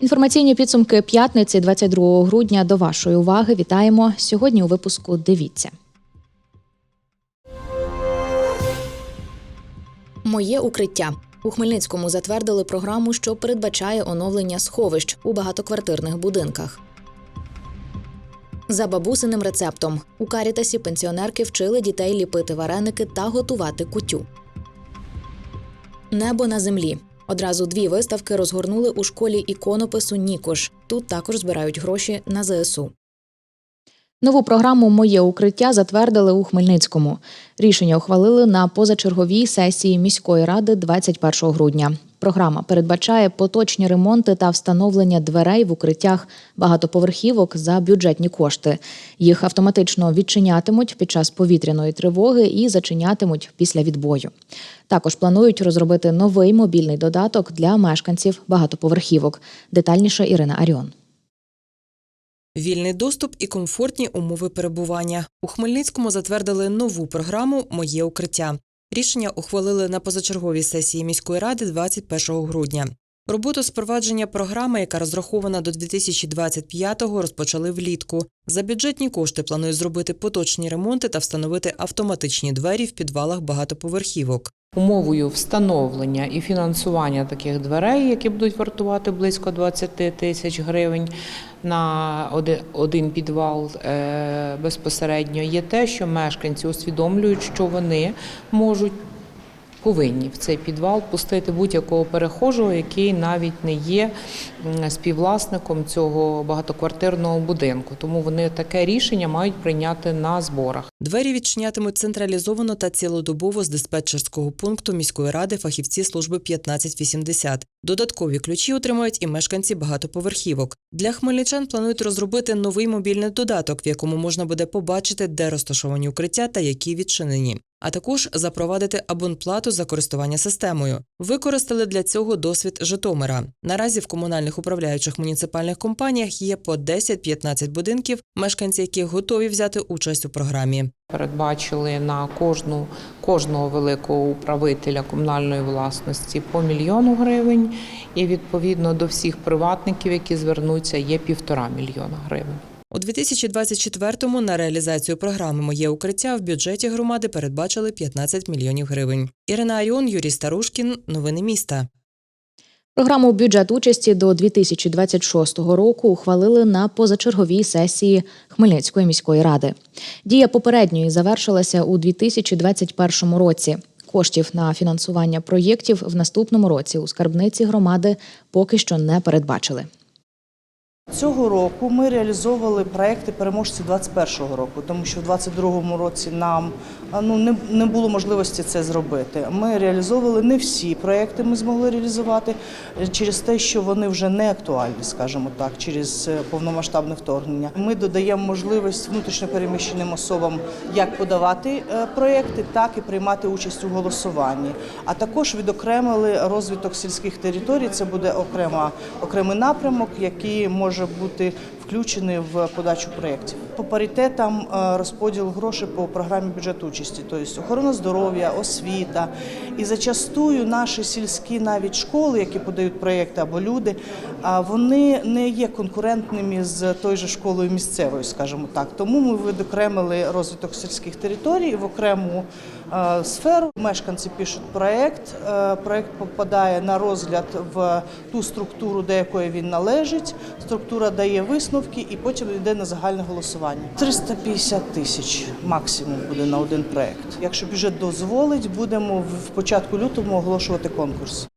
Інформаційні підсумки п'ятниці, 22 грудня. До вашої уваги вітаємо сьогодні. У випуску дивіться. Моє укриття у Хмельницькому затвердили програму, що передбачає оновлення сховищ у багатоквартирних будинках. За бабусиним рецептом у Карітасі пенсіонерки вчили дітей ліпити вареники та готувати кутю. Небо на землі. Одразу дві виставки розгорнули у школі іконопису Нікош. Тут також збирають гроші на ЗСУ. Нову програму Моє укриття затвердили у Хмельницькому. Рішення ухвалили на позачерговій сесії міської ради 21 грудня. Програма передбачає поточні ремонти та встановлення дверей в укриттях багатоповерхівок за бюджетні кошти. Їх автоматично відчинятимуть під час повітряної тривоги і зачинятимуть після відбою. Також планують розробити новий мобільний додаток для мешканців багатоповерхівок. Детальніше Ірина Аріон. Вільний доступ і комфортні умови перебування. У Хмельницькому затвердили нову програму Моє укриття. Рішення ухвалили на позачерговій сесії міської ради 21 грудня. Роботу з впровадження програми, яка розрахована до 2025-го, розпочали влітку. За бюджетні кошти планують зробити поточні ремонти та встановити автоматичні двері в підвалах багатоповерхівок. Умовою встановлення і фінансування таких дверей, які будуть вартувати близько 20 тисяч гривень на один підвал е, безпосередньо, є те, що мешканці усвідомлюють, що вони можуть повинні в цей підвал пустити будь-якого перехожого, який навіть не є співвласником цього багатоквартирного будинку. Тому вони таке рішення мають прийняти на зборах. Двері відчинятимуть централізовано та цілодобово з диспетчерського пункту міської ради фахівці служби 1580. Додаткові ключі отримають і мешканці багатоповерхівок. Для хмельничан планують розробити новий мобільний додаток, в якому можна буде побачити, де розташовані укриття та які відчинені. А також запровадити абонплату за користування системою. Використали для цього досвід Житомира. Наразі в комунальних управляючих муніципальних компаніях є по 10-15 будинків, мешканці яких готові взяти участь у програмі. Передбачили на кожну кожного великого управителя комунальної власності по мільйону гривень, і відповідно до всіх приватників, які звернуться, є півтора мільйона гривень. У 2024-му на реалізацію програми Моє укриття в бюджеті громади передбачили 15 мільйонів гривень. Ірина Аріон, Юрій Старушкін. Новини міста. Програму бюджет участі до 2026 року ухвалили на позачерговій сесії Хмельницької міської ради. Дія попередньої завершилася у 2021 році. Коштів на фінансування проєктів в наступному році у скарбниці громади поки що не передбачили. Цього року ми реалізовували проекти переможці 2021 року, тому що в 2022 році нам ну, не, не було можливості це зробити. Ми реалізовували не всі проекти, ми змогли реалізувати е, через те, що вони вже не актуальні, скажімо так, через е, повномасштабне вторгнення. Ми додаємо можливість внутрішньопереміщеним особам як подавати е, проекти, так і приймати участь у голосуванні. А також відокремили розвиток сільських територій. Це буде окрема окремий напрямок, який може бути включений в подачу проєктів. По паритетам е, розподіл грошей по програмі бюджет участі, тобто охорона здоров'я, освіта. І зачастую наші сільські навіть школи, які подають проєкти або люди, вони не є конкурентними з той же школою місцевою, скажімо так. Тому ми відокремили розвиток сільських територій в окрему сферу. Мешканці пишуть проект. Проект попадає на розгляд в ту структуру, до якої він належить. Структура дає висновки і потім йде на загальне голосування. 350 тисяч максимум буде на один проект. Якщо бюджет дозволить, будемо в початку лютого оголошувати конкурс.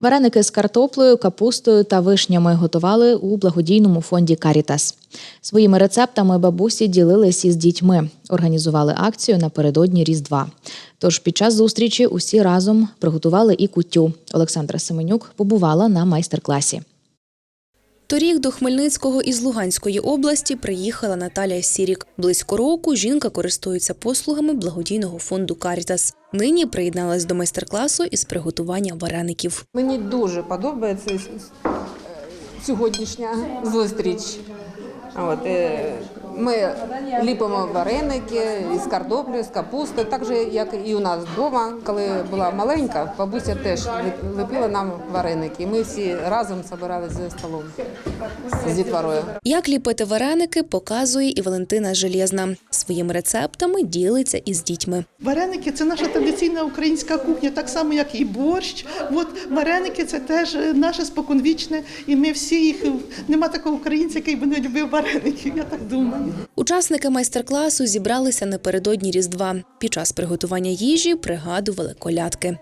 Вареники з картоплею, капустою та вишнями готували у благодійному фонді Карітас. Своїми рецептами бабусі ділились із дітьми, організували акцію напередодні Різдва. Тож під час зустрічі усі разом приготували і кутю. Олександра Семенюк побувала на майстер-класі. Торік до Хмельницького із Луганської області приїхала Наталія Сірік. Близько року жінка користується послугами благодійного фонду Карітас. Нині приєдналась до майстер-класу із приготування вареників. Мені дуже подобається сьогоднішня зустріч. От, е, ми ліпимо вареники із картоплею, з капустою, так же, як і у нас вдома. Коли була маленька, бабуся теж ліп- ліпила нам вареники. Ми всі разом збиралися за столом з дітворою. Як ліпити вареники, показує і Валентина Железна. Своїми рецептами ділиться із дітьми. Вареники це наша традиційна українська кухня, так само як і борщ. От вареники це теж наше споконвічне, і ми всі їх нема такого українця, який би не любив вареників. Я так думаю. Учасники майстер-класу зібралися напередодні Різдва. Під час приготування їжі пригадували колядки.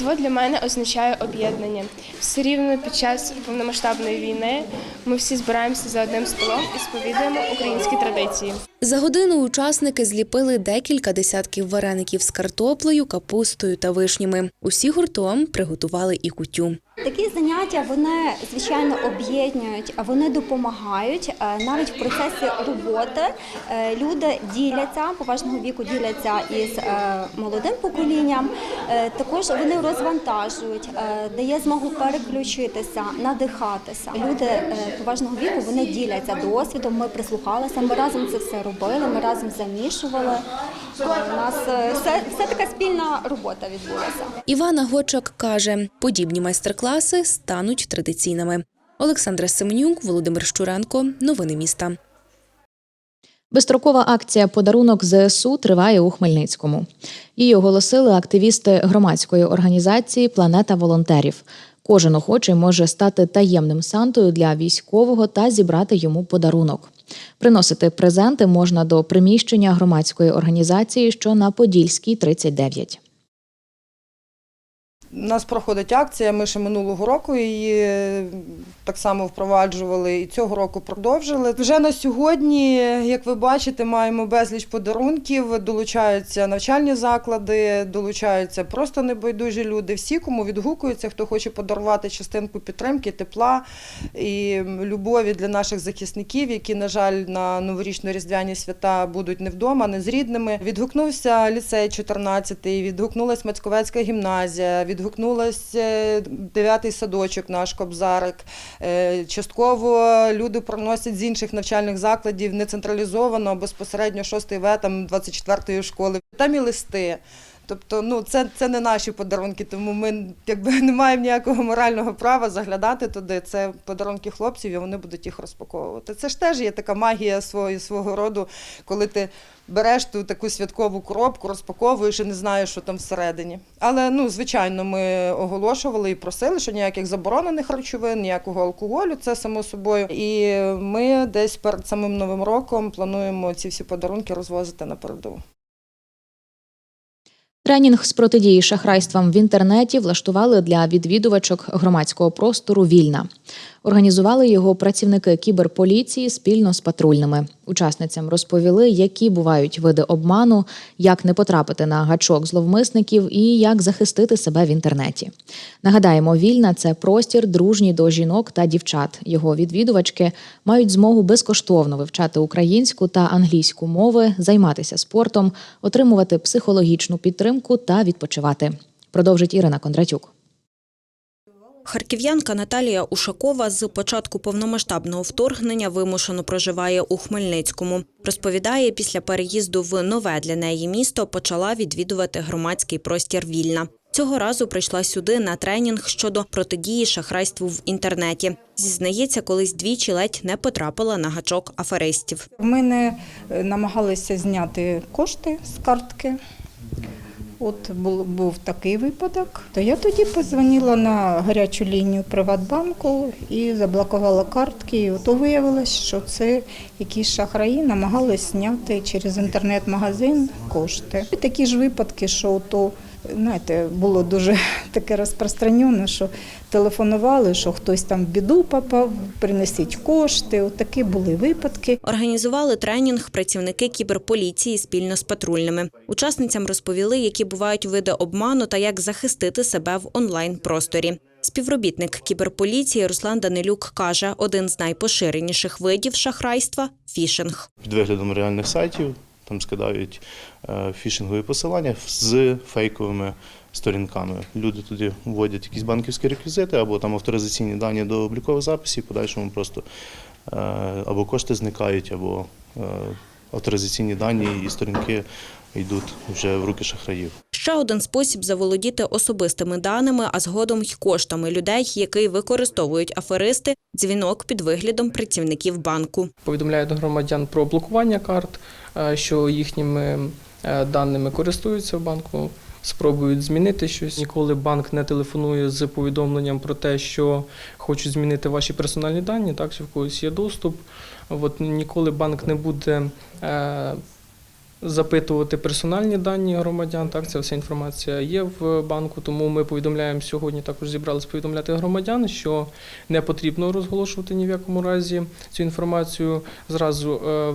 Різдво для мене означає об'єднання. Все рівно під час повномасштабної війни ми всі збираємося за одним столом і сповідуємо українські традиції. За годину учасники зліпили декілька десятків вареників з картоплею, капустою та вишнями. Усі гуртом приготували і кутю. Такі заняття вони звичайно об'єднують, вони допомагають Е, навіть в процесі роботи. е, Люди діляться поважного віку, діляться із е, молодим поколінням. Також вони розвантажують, дає змогу переключитися, надихатися. Люди поважного віку вони діляться досвідом. Ми прислухалися. Ми разом це все робили. Ми разом замішували. У нас е, все, все така спільна робота відбулася. Івана Гочак каже, подібні майстер-класи стануть традиційними. Олександра Семенюк, Володимир Щуренко. Новини міста. Безстрокова акція Подарунок ЗСУ триває у Хмельницькому. Її оголосили активісти громадської організації Планета волонтерів. Кожен охочий може стати таємним сантою для військового та зібрати йому подарунок. Приносити презенти можна до приміщення громадської організації, що на Подільській 39. У нас проходить акція. Ми ще минулого року її е, так само впроваджували і цього року продовжили. Вже на сьогодні, як ви бачите, маємо безліч подарунків. Долучаються навчальні заклади, долучаються просто небайдужі люди. Всі, кому відгукуються, хто хоче подарувати частинку підтримки, тепла і любові для наших захисників, які, на жаль, на новорічно-різдвяні свята будуть не вдома, не з рідними. Відгукнувся ліцей 14-й, відгукнулась Мацьковецька гімназія, відгукнулась е, 9-й садочок наш Кобзарик. Е, Частково люди приносять з інших навчальних закладів не централізовано, а безпосередньо 6 В, там 24-ї школи. Там і листи. Тобто, ну це, це не наші подарунки, тому ми якби не маємо ніякого морального права заглядати туди. Це подарунки хлопців, і вони будуть їх розпаковувати. Це ж теж є така магія свого, свого роду, коли ти береш ту таку святкову коробку, розпаковуєш і не знаєш, що там всередині. Але ну, звичайно, ми оголошували і просили, що ніяких заборонених речовин, ніякого алкоголю, це само собою. І ми десь перед самим новим роком плануємо ці всі подарунки розвозити на передову. Тренінг з протидії шахрайствам в інтернеті влаштували для відвідувачок громадського простору Вільна. Організували його працівники кіберполіції спільно з патрульними. Учасницям розповіли, які бувають види обману, як не потрапити на гачок зловмисників і як захистити себе в інтернеті. Нагадаємо, вільна це простір дружній до жінок та дівчат. Його відвідувачки мають змогу безкоштовно вивчати українську та англійську мови, займатися спортом, отримувати психологічну підтримку та відпочивати. Продовжить Ірина Кондратюк. Харків'янка Наталія Ушакова з початку повномасштабного вторгнення вимушено проживає у Хмельницькому. Розповідає, після переїзду в нове для неї місто почала відвідувати громадський простір вільна. Цього разу прийшла сюди на тренінг щодо протидії шахрайству в інтернеті. Зізнається, колись двічі ледь не потрапила на гачок аферистів. В мене е, намагалися зняти кошти з картки. От був, був такий випадок. То я тоді позвонила на гарячу лінію Приватбанку і заблокувала картки. І то виявилось, що це якісь шахраї намагались зняти через інтернет-магазин кошти. І такі ж випадки, що то знаєте, було дуже таке розпространено, що телефонували, що хтось там в біду попав, принесіть кошти. От такі були випадки. Організували тренінг працівники кіберполіції спільно з патрульними. Учасницям розповіли, які бувають види обману та як захистити себе в онлайн-просторі. Співробітник кіберполіції Руслан Данилюк каже, один з найпоширеніших видів шахрайства фішинг. під виглядом реальних сайтів. Там скидають е, фішингові посилання з фейковими сторінками. Люди туди вводять якісь банківські реквізити або там авторизаційні дані до облікових записів, подальшому просто е, або кошти зникають, або е, авторизаційні дані і сторінки йдуть вже в руки шахраїв. Ще один спосіб заволодіти особистими даними, а згодом й коштами людей, який використовують аферисти, дзвінок під виглядом працівників банку. повідомляють громадян про блокування карт, е, що їхніми е, даними користуються в банку, спробують змінити щось. Ніколи банк не телефонує з повідомленням про те, що хочуть змінити ваші персональні дані, так що в когось є доступ. От ніколи банк не буде. е, Запитувати персональні дані громадян, так ця вся інформація є в банку. Тому ми повідомляємо сьогодні. Також зібрались повідомляти громадян, що не потрібно розголошувати ні в якому разі цю інформацію. Зразу е,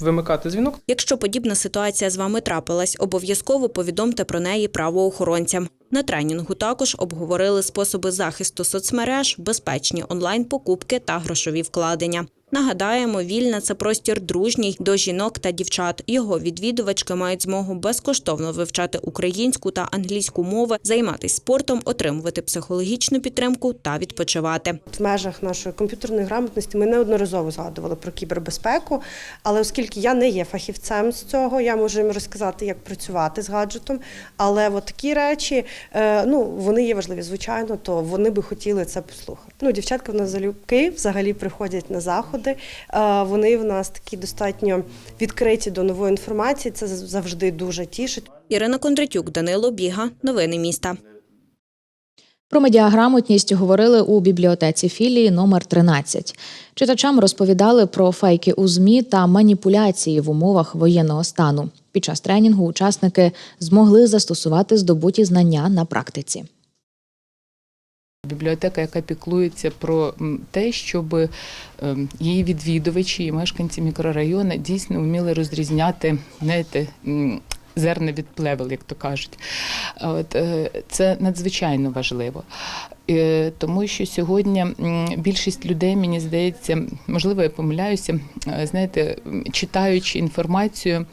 вимикати дзвінок. Якщо подібна ситуація з вами трапилась, обов'язково повідомте про неї правоохоронцям. На тренінгу також обговорили способи захисту соцмереж, безпечні онлайн-покупки та грошові вкладення. Нагадаємо, вільна це простір дружній до жінок та дівчат. Його відвідувачки мають змогу безкоштовно вивчати українську та англійську мови, займатися спортом, отримувати психологічну підтримку та відпочивати. В межах нашої комп'ютерної грамотності ми неодноразово згадували про кібербезпеку, але оскільки я не є фахівцем з цього, я можу їм розказати, як працювати з гаджетом. Але от такі речі, е, ну вони є важливі, звичайно, то вони би хотіли це послухати. Ну, дівчатка в нас залюбки взагалі приходять на заходи. Вони в нас такі достатньо відкриті до нової інформації. Це завжди дуже тішить. Ірина Кондратюк, Данило Біга. Новини міста. Про медіаграмотність говорили у бібліотеці філії номер 13. Читачам розповідали про фейки у ЗМІ та маніпуляції в умовах воєнного стану. Під час тренінгу учасники змогли застосувати здобуті знання на практиці. Бібліотека, яка піклується про те, щоб ем, її відвідувачі і мешканці мікрорайону дійсно вміли розрізняти знаєте, зерна від плевел, як то кажуть. От, е, це надзвичайно важливо. Е, Тому що сьогодні більшість людей, мені здається, можливо, я помиляюся, е, знаєте, читаючи інформацію,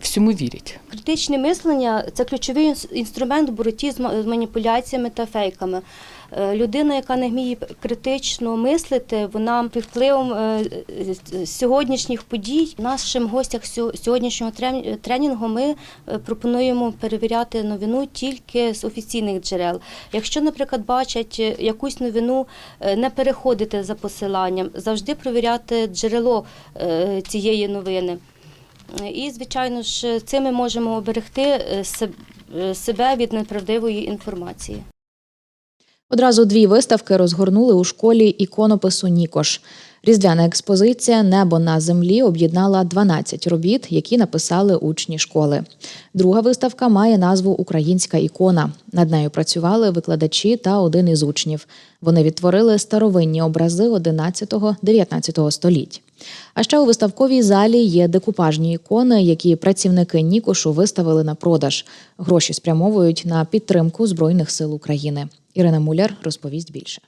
всьому вірять. Критичне мислення це ключовий інс- інструмент в боротьбі з ма- маніпуляціями та фейками. Е, Людина, яка не вміє критично мислити, вона під впливом е, сьогоднішніх подій. Нашим гостям сьо- сьогоднішнього трен- тренінгу ми е, пропонуємо перевіряти новину тільки з офіційних джерел. Якщо, наприклад, бачать якусь новину, не переходити за посиланням, завжди перевіряти джерело цієї новини. І, звичайно ж, цим ми можемо оберегти е, е, себе від неправдивої інформації. Одразу дві виставки розгорнули у школі іконопису Нікош. Різдвяна експозиція Небо на землі об'єднала 12 робіт, які написали учні школи. Друга виставка має назву Українська ікона. Над нею працювали викладачі та один із учнів. Вони відтворили старовинні образи 11-19 століть. А ще у виставковій залі є декупажні ікони, які працівники Нікошу виставили на продаж. Гроші спрямовують на підтримку Збройних сил України. Ірина Муляр розповість більше.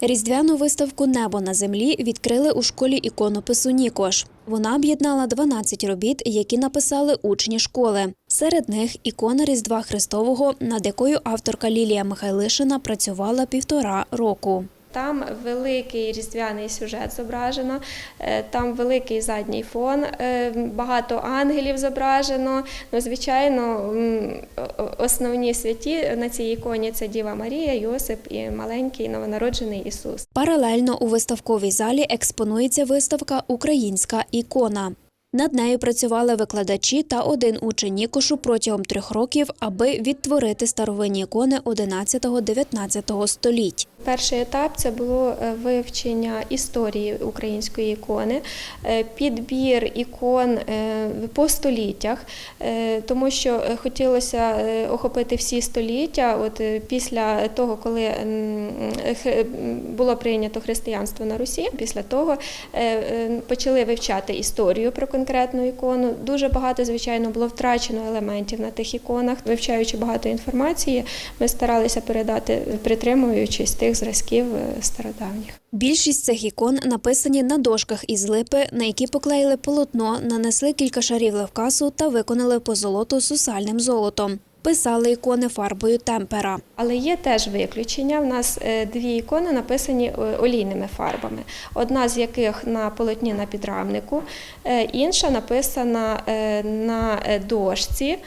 Різдвяну виставку Небо на землі відкрили у школі іконопису Нікош. Вона об'єднала 12 робіт, які написали учні школи. Серед них ікона Різдва Христового, над якою авторка Лілія Михайлишина працювала півтора року. Там великий різдвяний сюжет зображено, е, там великий задній фон, е, багато ангелів зображено. Ну, звичайно, основні святі на цій іконі це Діва Марія, Йосип і маленький новонароджений Ісус. Паралельно у виставковій залі експонується виставка Українська ікона. Над нею працювали викладачі та один учень Нікошу протягом трьох років, аби відтворити старовинні ікони 11-19 століть. Перший етап це було е, вивчення історії української ікони, е, підбір ікон е, по століттях, тому що хотілося охопити всі століття. От після того, коли було прийнято християнство на Русі, після того почали вивчати історію про конкретну ікону. Дуже багато, звичайно, було втрачено елементів на тих іконах. Вивчаючи багато інформації, ми старалися передати, притримуючись тих зразків е, стародавніх. Більшість цих ікон написані на дошках із липи, на які поклеїли полотно, нанесли кілька шарів левкасу та виконали позолоту сусальним золотом. Писали ікони фарбою темпера. Але є теж виключення. В нас е, дві ікони написані е, олійними фарбами. Одна з яких на полотні на підрамнику, е, інша написана на дошці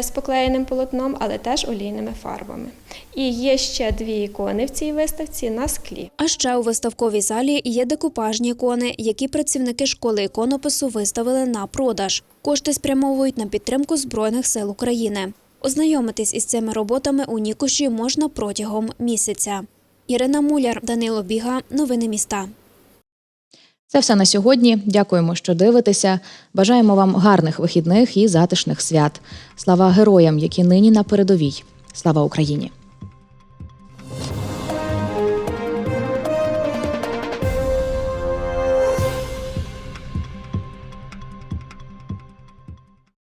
з поклеєним полотном, але теж олійними фарбами. І є ще дві ікони в цій виставці на склі. А ще у виставковій залі є декупажні ікони, які працівники школи іконопису виставили на продаж. Кошти спрямовують на підтримку Збройних сил України. Ознайомитись із цими роботами у Нікуші можна протягом місяця. Ірина Муляр, Данило Біга, новини міста. Це все на сьогодні. Дякуємо, що дивитеся. Бажаємо вам гарних вихідних і затишних свят. Слава героям, які нині на передовій. Слава Україні!